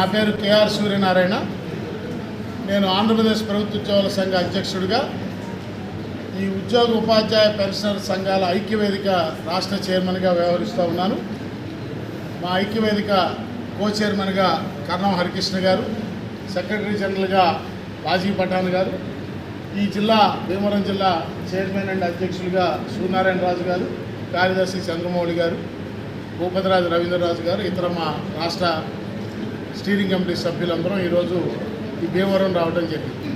నా పేరు కేఆర్ సూర్యనారాయణ. నేను ఆంధ్రప్రదేశ్ ప్రభుత్వ ఉద్యోగుల సంఘ అధ్యక్షుడిగా ఈ ఉద్యోగ ఉపాధ్యాయ పెన్షనర్ సంఘాల ఐక్యవేదిక రాష్ట్ర చైర్మన్గా వ్యవహరిస్తూ ఉన్నాను. మా ఐక్యవేదిక కో చైర్మన్గా కర్ణం హరికృష్ణ గారు సెక్రటరీ జనరల్గా రాజీవ్ పఠాన్ గారు ఈ జిల్లా భీమవరం జిల్లా చైర్మన్ అండ్ అధ్యక్షులుగా సూర్యనారాయణ రాజు గారు కార్యదర్శి చంద్రమౌళి గారు భూపతిరాజు రవీంద్రరాజు గారు ఇతర మా రాష్ట్ర స్టీరింగ్ కమిటీ సభ్యులందరం ఈరోజు ఈ భీమవరం రావడం జరిగింది.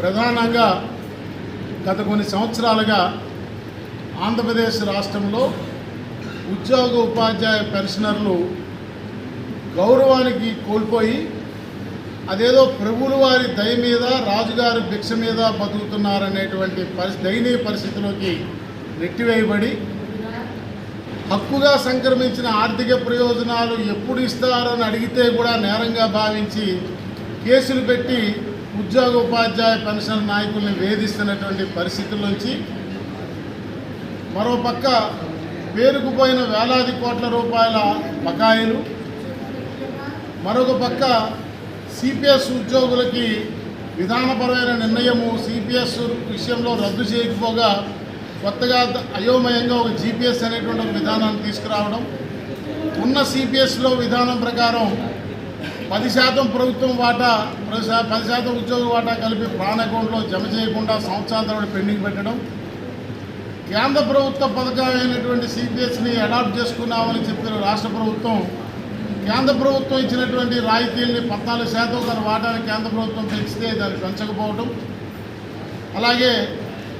ప్రధానంగా గత కొన్ని సంవత్సరాలుగా ఆంధ్రప్రదేశ్ రాష్ట్రంలో ఉద్యోగ ఉపాధ్యాయ పెన్షనర్లు గౌరవానికి కోల్పోయి అదేదో ప్రభువుల వారి దయ మీద రాజుగారి భిక్ష మీద బతుకుతున్నారనేటువంటి పరిస్థితి దయనీయ పరిస్థితిలోకి నెట్టివేయబడి హక్కుగా సంక్రమించిన ఆర్థిక ప్రయోజనాలు ఎప్పుడు ఇస్తారని అడిగితే కూడా నేరంగా భావించి కేసులు పెట్టి ఉద్యోగ ఉపాధ్యాయ పెన్షన్ నాయకుల్ని వేధిస్తున్నటువంటి పరిస్థితుల్లోంచి మరోపక్క పేరుకుపోయిన వేలాది కోట్ల రూపాయల బకాయిలు మరొక పక్క సిపిఎస్ ఉద్యోగులకి విధానపరమైన నిర్ణయము సిపిఎస్ విషయంలో రద్దు చేయకపోగా కొత్తగా అయోమయంగా ఒక జీపీఎస్ అనేటువంటి ఒక విధానాన్ని తీసుకురావడం ఉన్న సిపిఎస్లో విధానం ప్రకారం పది శాతం ప్రభుత్వం వాటా పది పది శాతం ఉద్యోగ వాటా కలిపి ప్రాణ అకౌంట్లో జమ చేయకుండా సంవత్సరాల పెండింగ్ పెట్టడం కేంద్ర ప్రభుత్వ పథకం అయినటువంటి సిపిఎస్ని అడాప్ట్ చేసుకున్నామని చెప్పిన రాష్ట్ర ప్రభుత్వం కేంద్ర ప్రభుత్వం ఇచ్చినటువంటి రాయితీల్ని పద్నాలుగు శాతం దాని వాటాని కేంద్ర ప్రభుత్వం పెంచితే దాన్ని పెంచకపోవడం అలాగే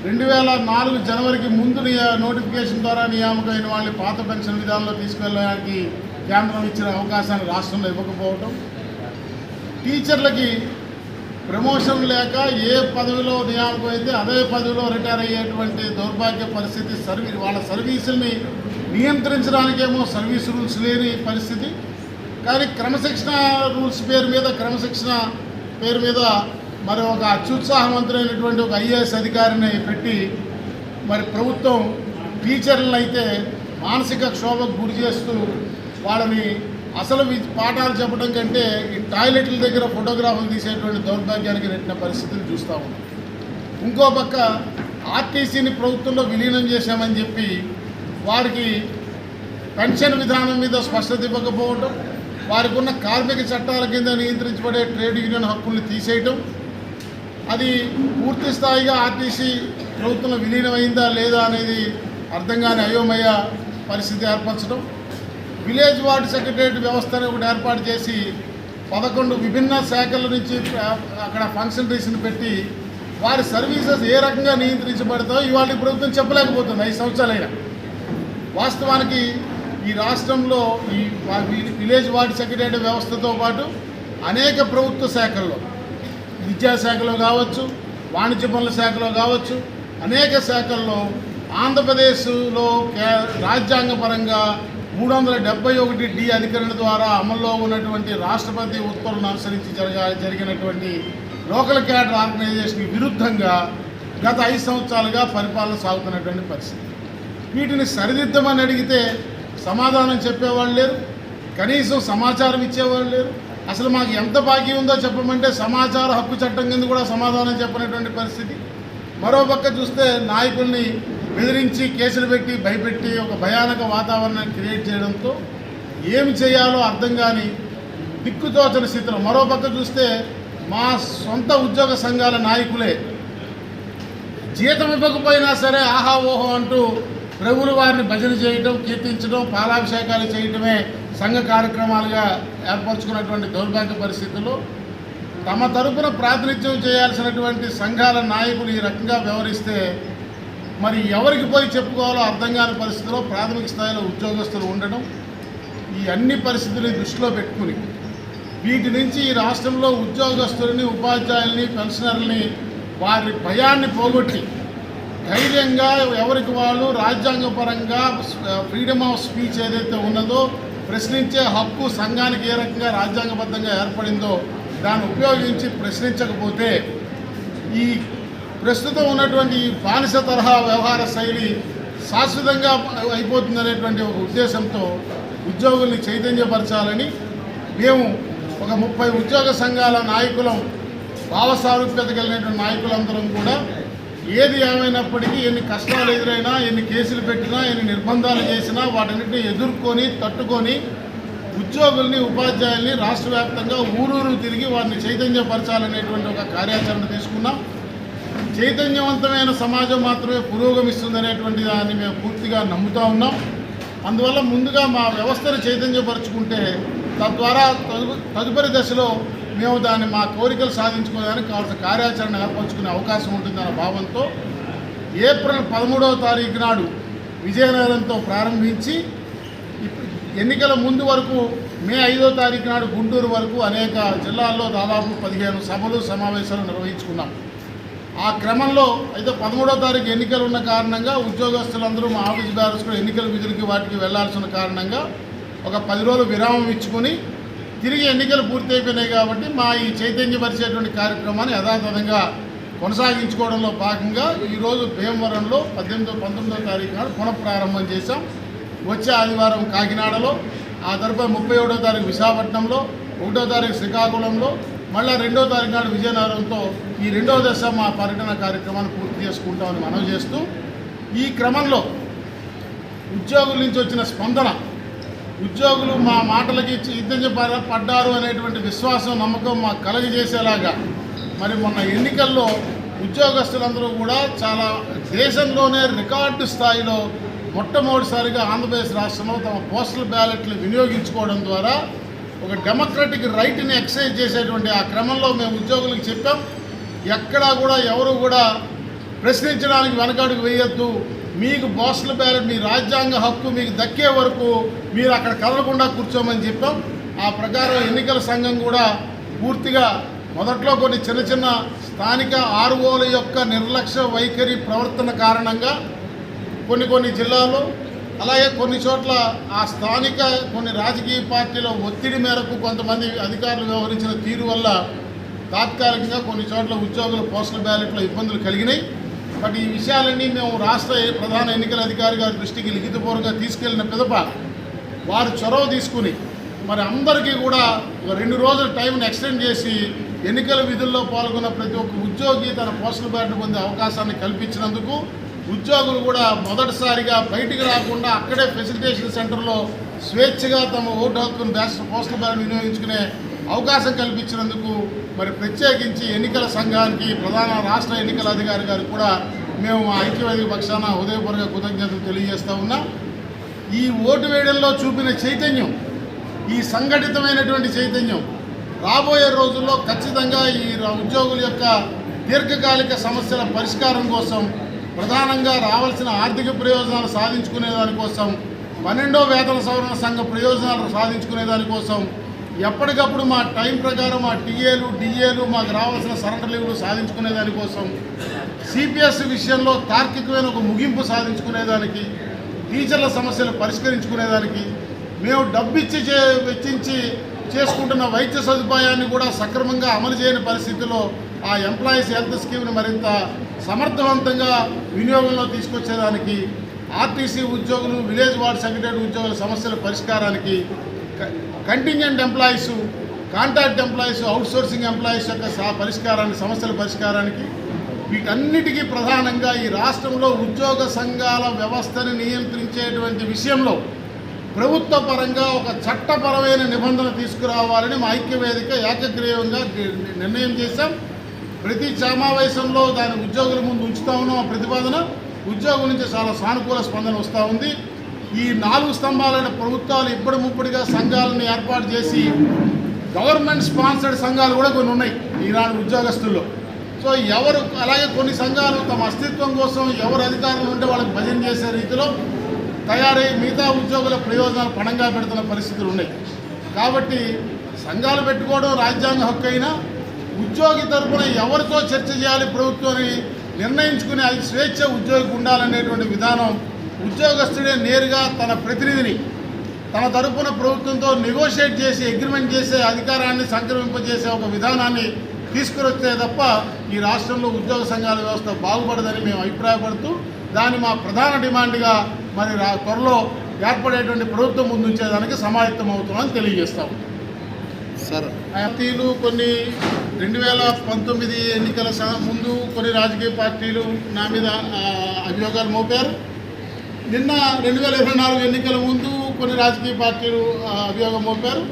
రెండు వేల నాలుగు జనవరికి ముందు నోటిఫికేషన్ ద్వారా నియామకమైన వాళ్ళని పాత పెన్షన్ విధానంలో తీసుకెళ్ళడానికి కేంద్రం ఇచ్చిన అవకాశాన్ని రాష్ట్రంలో ఇవ్వకపోవటం. టీచర్లకి ప్రమోషన్ లేక ఏ పదవిలో నియామకం అయితే అదే పదవిలో రిటైర్ అయ్యేటువంటి దౌర్భాగ్య పరిస్థితి సర్వీ వాళ్ళ సర్వీసుల్ని నియంత్రించడానికేమో సర్వీస్ రూల్స్ లేని పరిస్థితి. కానీ క్రమశిక్షణ రూల్స్ పేరు మీద క్రమశిక్షణ పేరు మీద మరి ఒక అత్యుత్సాహవంతులైనటువంటి ఒక ఐఏఎస్ అధికారిని పెట్టి మరి ప్రభుత్వం టీచర్లను అయితే మానసిక క్షోభకు గురి చేస్తూ వాళ్ళని అసలు పాఠాలు చెప్పడం కంటే ఈ టాయిలెట్ల దగ్గర ఫోటోగ్రాఫ్లు తీసేటువంటి దౌర్భాగ్యానికి నెట్టిన పరిస్థితిని చూస్తూ ఉన్నాం. ఇంకో పక్క ఆర్టీసీని ప్రభుత్వంలో విలీనం చేశామని చెప్పి వారికి పెన్షన్ విధానం మీద స్పష్టత ఇవ్వకపోవడం వారికి ఉన్న కార్మిక చట్టాల కింద నియంత్రించబడే ట్రేడ్ యూనియన్ హక్కుల్ని తీసేయటం అది పూర్తి స్థాయిగా ఆర్టీసీ ప్రభుత్వంలో విలీనమైందా లేదా అనేది అర్థం కాని అయోమయ పరిస్థితి ఏర్పరచడం విలేజ్ వార్డు సెక్రటరియట్ వ్యవస్థను ఒకటి ఏర్పాటు చేసి పదకొండు విభిన్న శాఖల నుంచి అక్కడ ఫంక్షనరీస్ని పెట్టి వారి సర్వీసెస్ ఏ రకంగా నియంత్రించబడతాయో ఇవాళ ప్రభుత్వం చెప్పలేకపోతుంది ఐదు సంవత్సరాలైనా. వాస్తవానికి ఈ రాష్ట్రంలో ఈ విలేజ్ వార్డు సెక్రటరీ వ్యవస్థతో పాటు అనేక ప్రభుత్వ శాఖల్లో విద్యాశాఖలో కావచ్చు వాణిజ్య పనుల శాఖలో కావచ్చు అనేక శాఖల్లో ఆంధ్రప్రదేశ్లో కే రాజ్యాంగపరంగా మూడు వందల డెబ్బై ఒకటి డి అధికరణ ద్వారా అమల్లో ఉన్నటువంటి రాష్ట్రపతి ఉత్తర్వులను అనుసరించి జరగ జరిగినటువంటి లోకల్ క్యాడర్ ఆర్గనైజేషన్కి విరుద్ధంగా గత ఐదు సంవత్సరాలుగా పరిపాలన సాగుతున్నటువంటి పరిస్థితి. వీటిని సరిదిద్దమని అడిగితే సమాధానం చెప్పేవాళ్ళు లేరు కనీసం సమాచారం ఇచ్చేవాళ్ళు లేరు. అసలు మాకు ఎంత బాకీ ఉందో చెప్పమంటే సమాచార హక్కు చట్టం కింద కూడా సమాధానం చెప్పినటువంటి పరిస్థితి. మరోపక్క చూస్తే నాయకుల్ని బెదిరించి కేసులు పెట్టి భయపెట్టి ఒక భయానక వాతావరణాన్ని క్రియేట్ చేయడంతో ఏమి చేయాలో అర్థం కాని దిక్కుతోచని స్థితిలో మరోపక్క చూస్తే మా సొంత ఉద్యోగ సంఘాల నాయకులే జీతం ఇవ్వకపోయినా సరే ఆహా ఓహో అంటూ ప్రభులు వారిని భజన చేయటం కీర్తించడం పాలాభిషేకాలు చేయటమే సంఘ కార్యక్రమాలుగా ఏర్పరచుకున్నటువంటి దౌర్భాగ్య పరిస్థితుల్లో తమ తరపున ప్రాతినిధ్యం చేయాల్సినటువంటి సంఘాల నాయకులు ఈ రకంగా వ్యవహరిస్తే మరి ఎవరికి పోయి చెప్పుకోవాలో అర్థం కాని పరిస్థితిలో ప్రాథమిక స్థాయిలో ఉద్యోగస్తులు ఉండడం ఈ అన్ని పరిస్థితుల్ని దృష్టిలో పెట్టుకుని వీటి నుంచి ఈ రాష్ట్రంలో ఉద్యోగస్తులని ఉపాధ్యాయుల్ని పెన్షనర్లని వారి భయాన్ని పోగొట్టి ధైర్యంగా ఎవరికి వాళ్ళు రాజ్యాంగపరంగా ఫ్రీడమ్ ఆఫ్ స్పీచ్ ఏదైతే ఉన్నదో ప్రశ్నించే హక్కు సంఘానికి ఏ రకంగా రాజ్యాంగబద్ధంగా ఏర్పడిందో దాన్ని ఉపయోగించి ప్రశ్నించకపోతే ఈ ప్రస్తుతం ఉన్నటువంటి ఈ బానిస తరహా వ్యవహార శైలి శాశ్వతంగా అయిపోతుందనేటువంటి ఒక ఉద్దేశంతో ఉద్యోగుల్ని చైతన్యపరచాలని మేము ఒక ముప్పై ఉద్యోగ సంఘాల నాయకులం భావసారూప్యత కలిగినటువంటి నాయకులందరం కూడా ఏది ఏమైనప్పటికీ ఎన్ని కష్టాలు ఎదురైనా ఎన్ని కేసులు పెట్టినా ఎన్ని నిర్బంధాలు చేసినా వాటన్నిటిని ఎదుర్కొని తట్టుకొని ఉద్యోగుల్ని ఉపాధ్యాయుల్ని రాష్ట్ర వ్యాప్తంగా ఊరూరు తిరిగి వారిని చైతన్యపరచాలనేటువంటి ఒక కార్యాచరణ తీసుకున్నాం. చైతన్యవంతమైన సమాజం మాత్రమే పురోగమిస్తుందనేటువంటి దాన్ని మేము పూర్తిగా నమ్ముతా ఉన్నాం. అందువల్ల ముందుగా మా వ్యవస్థను చైతన్యపరచుకుంటే తద్వారా తదు తదుపరి దశలో మేము దాన్ని మా కోరికలు సాధించుకోవడానికి కావాల్సిన కార్యాచరణ ఏర్పరచుకునే అవకాశం ఉంటుందన్న భావంతో ఏప్రిల్ పదమూడవ తారీఖు నాడు విజయనగరంతో ప్రారంభించి ఎన్నికల ముందు వరకు మే ఐదో తారీఖు నాడు గుంటూరు వరకు అనేక జిల్లాల్లో దాదాపు పదిహేను సభలు సమావేశాలు నిర్వహించుకున్నాం. ఆ క్రమంలో అయితే పదమూడో తారీఖు ఎన్నికలు ఉన్న కారణంగా ఉద్యోగస్తులందరూ మా ఆఫీస్ బ్యారర్స్ కూడా ఎన్నికల విధులకి వాటికి వెళ్ళాల్సిన కారణంగా ఒక పది రోజులు విరామం ఇచ్చుకొని తిరిగి ఎన్నికలు పూర్తయిపోయినాయి కాబట్టి మా ఈ చైతన్యపరిచేటువంటి కార్యక్రమాన్ని యథాతథంగా కొనసాగించుకోవడంలో భాగంగా ఈరోజు భీమవరంలో పద్దెనిమిదో పంతొమ్మిదో తారీఖు నాడు పునఃప్రారంభం చేశాం. వచ్చే ఆదివారం కాకినాడలో ఆ తరపున ముప్పై ఒకటో తారీఖు విశాఖపట్నంలో ఒకటో తారీఖు శ్రీకాకుళంలో మళ్ళీ రెండో తారీఖు నాడు విజయనగరంతో ఈ రెండో దశ మా పర్యటన కార్యక్రమాన్ని పూర్తి చేసుకుంటామని మనవి చేస్తూ ఈ క్రమంలో ఉద్యోగుల నుంచి వచ్చిన స్పందన ఉద్యోగులు మా మాటలకి చైతన్య పడ- పడ్డారు అనేటువంటి విశ్వాసం నమ్మకం మాకు కలగజేసేలాగా. మరి మొన్న ఎన్నికల్లో ఉద్యోగస్తులందరూ కూడా చాలా దేశంలోనే రికార్డు స్థాయిలో మొట్టమొదటిసారిగా ఆంధ్రప్రదేశ్ రాష్ట్రంలో తమ పోస్టల్ బ్యాలెట్లు వినియోగించుకోవడం ద్వారా ఒక డెమోక్రటిక్ రైట్ని ఎక్సైజ్ చేసేటువంటి ఆ క్రమంలో మేము ఉద్యోగులకు చెప్పాం. ఎక్కడా కూడా ఎవరు కూడా ప్రశ్నించడానికి వెనకడుగు వేయొద్దు. మీకు పోస్టల్ బ్యాలెట్ మీ రాజ్యాంగ హక్కు మీకు దక్కే వరకు మీరు అక్కడ కదలకుండా కూర్చోమని చెప్పాం. ఆ ప్రకారం ఎన్నికల సంఘం కూడా పూర్తిగా మొదట్లో కొన్ని చిన్న చిన్న స్థానిక ఆర్ఓల యొక్క నిర్లక్ష్య వైఖరి ప్రవర్తన కారణంగా కొన్ని కొన్ని జిల్లాల్లో అలాగే కొన్ని చోట్ల ఆ స్థానిక కొన్ని రాజకీయ పార్టీల ఒత్తిడి మేరకు కొంతమంది అధికారులు వ్యవహరించిన తీరు వల్ల తాత్కాలికంగా కొన్ని చోట్ల ఉద్యోగుల పోస్టల్ బ్యాలెట్లో ఇబ్బందులు కలిగినాయి. బట్ ఈ విషయాలన్నీ మేము రాష్ట్ర ప్రధాన ఎన్నికల అధికారి గారి దృష్టికి లిఖితపూర్వకంగా తీసుకెళ్ళిన పిదప వారు చొరవ తీసుకుని మరి అందరికీ కూడా ఒక రెండు రోజుల టైంని ఎక్స్టెండ్ చేసి ఎన్నికల విధుల్లో పాల్గొన్న ప్రతి ఒక్క ఉద్యోగి తన పోస్టల్ బయట పొందే అవకాశాన్ని కల్పించినందుకు ఉద్యోగులు కూడా మొదటిసారిగా బయటికి రాకుండా అక్కడే ఫెసిలిటేషన్ సెంటర్లో స్వేచ్ఛగా తమ ఓటు హక్కును బ్యాస్ పోస్టుల బయట వినియోగించుకునే అవకాశం కల్పించినందుకు మరి ప్రత్యేకించి ఎన్నికల సంఘానికి ప్రధాన రాష్ట్ర ఎన్నికల అధికారి గారికి కూడా మేము మా ఐక్యవేదిక పక్షాన హృదయపూర్వక కృతజ్ఞతలు తెలియజేస్తా ఉన్నాం. ఈ ఓటు వేయడంలో చూపిన చైతన్యం ఈ సంఘటితమైనటువంటి చైతన్యం రాబోయే రోజుల్లో ఖచ్చితంగా ఈ ఉద్యోగుల యొక్క దీర్ఘకాలిక సమస్యల పరిష్కారం కోసం ప్రధానంగా రావాల్సిన ఆర్థిక ప్రయోజనాలు సాధించుకునే దానికోసం పన్నెండో వేతన సవరణ సంఘ ప్రయోజనాలు సాధించుకునే దానికోసం ఎప్పటికప్పుడు మా టైం ప్రకారం మా టీఏలు డిఏలు మాకు రావాల్సిన సరెండర్ లీవులు సాధించుకునే దానికోసం సిపిఎస్ విషయంలో తార్కికమైన ఒక ముగింపు సాధించుకునేదానికి టీచర్ల సమస్యలు పరిష్కరించుకునేదానికి మేము డబ్బిచ్చి చే వెచ్చించి చేసుకుంటున్న వైద్య సదుపాయాన్ని కూడా సక్రమంగా అమలు చేయని పరిస్థితిలో ఆ ఎంప్లాయీస్ హెల్త్ స్కీమ్ని మరింత సమర్థవంతంగా వినియోగంలో తీసుకొచ్చేదానికి ఆర్టీసీ ఉద్యోగులు విలేజ్ వార్డ్ సెక్రటరీ ఉద్యోగుల సమస్యల పరిష్కారానికి contingent employees contract employees outsourcing employees యొక్క పరిష్కారాన్ని సమస్యల పరిష్కారానికి వీటన్నిటికీ ప్రధానంగా ఈ రాష్ట్రంలో ఉద్యోగ సంఘాల వ్యవస్థను నియంత్రించేటువంటి విషయంలో ప్రభుత్వ పరంగా ఒక చట్టపరమైన నిబంధన తీసుకురావాలని మా ఐక్యవేదిక ఏకగ్రీవంగా నిర్ణయం చేశాం. ప్రతి సమావేశంలో దాని ఉద్యోగుల ముందు ఉంచుతా ఉన్నాం ప్రతిపాదన. ఉద్యోగుల నుంచి చాలా సానుకూల స్పందన వస్తూ ఉంది. ఈ నాలుగు స్తంభాలైన ప్రభుత్వాలు ఇప్పుడు ముప్పటిగా సంఘాలను ఏర్పాటు చేసి గవర్నమెంట్ స్పాన్సర్డ్ సంఘాలు కూడా కొన్ని ఉన్నాయి ఈనాడు ఉద్యోగస్తుల్లో. సో ఎవరు అలాగే కొన్ని సంఘాలు తమ అస్తిత్వం కోసం ఎవరు అధికారులు ఉంటే వాళ్ళకి భజన చేసే రీతిలో తయారై మిగతా ఉద్యోగుల ప్రయోజనాలు పణంగా పెడుతున్న పరిస్థితులు ఉన్నాయి. కాబట్టి సంఘాలు పెట్టుకోవడం రాజ్యాంగ హక్కు అయినా ఉద్యోగి తరఫున ఎవరితో చర్చ చేయాలి ప్రభుత్వాన్ని నిర్ణయించుకునే అది స్వేచ్ఛ ఉద్యోగికి ఉండాలనేటువంటి విధానం ఉద్యోగస్తుడే నేరుగా తన ప్రతినిధిని తన తరపున ప్రభుత్వంతో నెగోషియేట్ చేసి అగ్రిమెంట్ చేసే అధికారాన్ని సంక్రమింపజేసే ఒక విధానాన్ని తీసుకురొస్తే తప్ప ఈ రాష్ట్రంలో ఉద్యోగ సంఘాల వ్యవస్థ బాగుపడదని మేము అభిప్రాయపడుతూ దాన్ని మా ప్రధాన డిమాండ్గా మరి త్వరలో ఏర్పడేటువంటి ప్రభుత్వం ముందుంచేదానికి సమాయత్తం అవుతున్నామని తెలియజేస్తాము సార్. పార్టీలు కొన్ని రెండు వేల పంతొమ్మిది ఎన్నికల ముందు కొన్ని రాజకీయ పార్టీలు నా మీద అభియోగాలు మోపారు. నిన్న రెండు వేల ఇరవై నాలుగు ఎన్నికల ముందు కొన్ని రాజకీయ పార్టీలు అభియోగం మోపారు.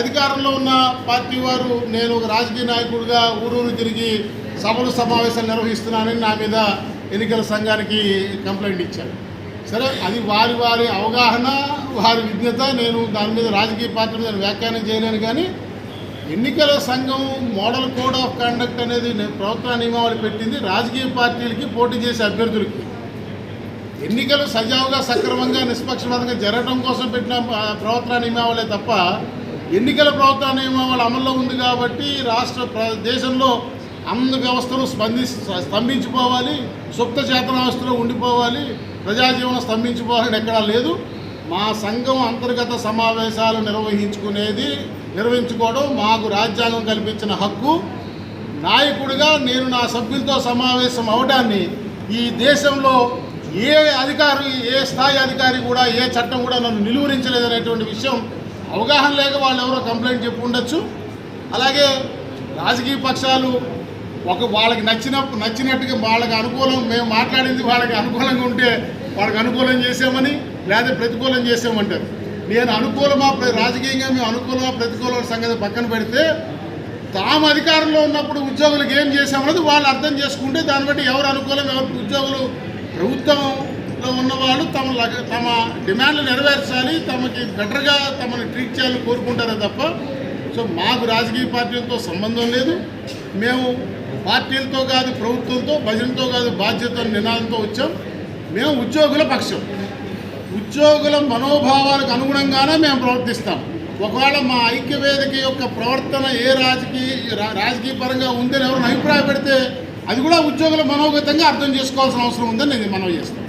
అధికారంలో ఉన్న పార్టీ వారు నేను ఒక రాజకీయ నాయకుడిగా ఊరూరు తిరిగి సభలు సమావేశాలు నిర్వహిస్తున్నానని నా మీద ఎన్నికల సంఘానికి కంప్లైంట్ ఇచ్చారు. సరే అది వారి వారి అవగాహన వారి విజ్ఞత నేను దాని మీద రాజకీయ పార్టీ మీద వ్యాఖ్యానం చేయలేను కానీ ఎన్నికల సంఘం మోడల్ కోడ్ ఆఫ్ కండక్ట్ అనేది ప్రభుత్వ నియమావళి పెట్టింది. రాజకీయ పార్టీలకి పోటీ చేసే అభ్యర్థులకి. ఎన్నికలు సజావుగా సక్రమంగా నిష్పక్షపాతంగా జరగడం కోసం పెట్టిన ప్రవర్తన నియమావళి తప్ప ఎన్నికల ప్రవర్తన నియమావళి అమల్లో ఉంది కాబట్టి రాష్ట్ర ప్ర- దేశంలో అన్ని వ్యవస్థలు స్పంది స్తంభించిపోవాలి సుప్త చేతన వ్యవస్థలో ఉండిపోవాలి ప్రజాజీవనం స్తంభించిపోవాలని ఎక్కడా లేదు. మా సంఘం అంతర్గత సమావేశాలు నిర్వహించుకునేది నిర్వహించుకోవడం మాకు రాజ్యాంగం కల్పించిన హక్కు. నాయకుడిగా నేను నా సభ్యులతో సమావేశం అవడాన్ని ఈ దేశంలో ఏ అధికారి ఏ స్థాయి అధికారి కూడా ఏ చట్టం కూడా నన్ను నిలువరించలేదనేటువంటి విషయం అవగాహన లేక వాళ్ళు ఎవరో కంప్లైంట్ చెప్పి ఉండొచ్చు. అలాగే రాజకీయ పక్షాలు ఒక వాళ్ళకి నచ్చిన నచ్చినట్టుగా వాళ్ళకి అనుకూలం మేము మాట్లాడింది వాళ్ళకి అనుకూలంగా ఉంటే వాళ్ళకి అనుకూలం చేసామని లేదా ప్రతికూలం చేసామంటారు నేను అనుకూలమా ప్ర- రాజకీయంగా మేము అనుకూలమా ప్రతికూల సంగతి పక్కన పెడితే తాము అధికారంలో ఉన్నప్పుడు ఉద్యోగులకు ఏం చేశామన్నది వాళ్ళు అర్థం చేసుకుంటే దాన్ని బట్టి ఎవరు అనుకూలం ఎవరు ఉద్యోగులు ప్రభుత్వంలో ఉన్నవాళ్ళు తమ లగ- తమ డిమాండ్లు నెరవేర్చాలి తమకి బెటర్గా తమని ట్రీట్ చేయాలని కోరుకుంటారే తప్ప సో మాకు రాజకీయ పార్టీలతో సంబంధం లేదు. మేము పార్టీలతో కాదు ప్రభుత్వంతో భజనతో కాదు బాధ్యత నినాదంతో వచ్చాం. మేము ఉద్యోగుల పక్షం. ఉద్యోగుల మనోభావాలకు అనుగుణంగానే మేము ప్రవర్తిస్తాం. ఒకవేళ మా ఐక్యవేదిక యొక్క ప్రవర్తన ఏ రాజకీయ రాజకీయ పరంగా ఉందని ఎవరైనా అభిప్రాయపడితే అది కూడా ఉద్యోగుల మనోగతంగా అర్థం చేసుకోవాల్సిన అవసరం ఉందని నేను మనవి చేస్తాను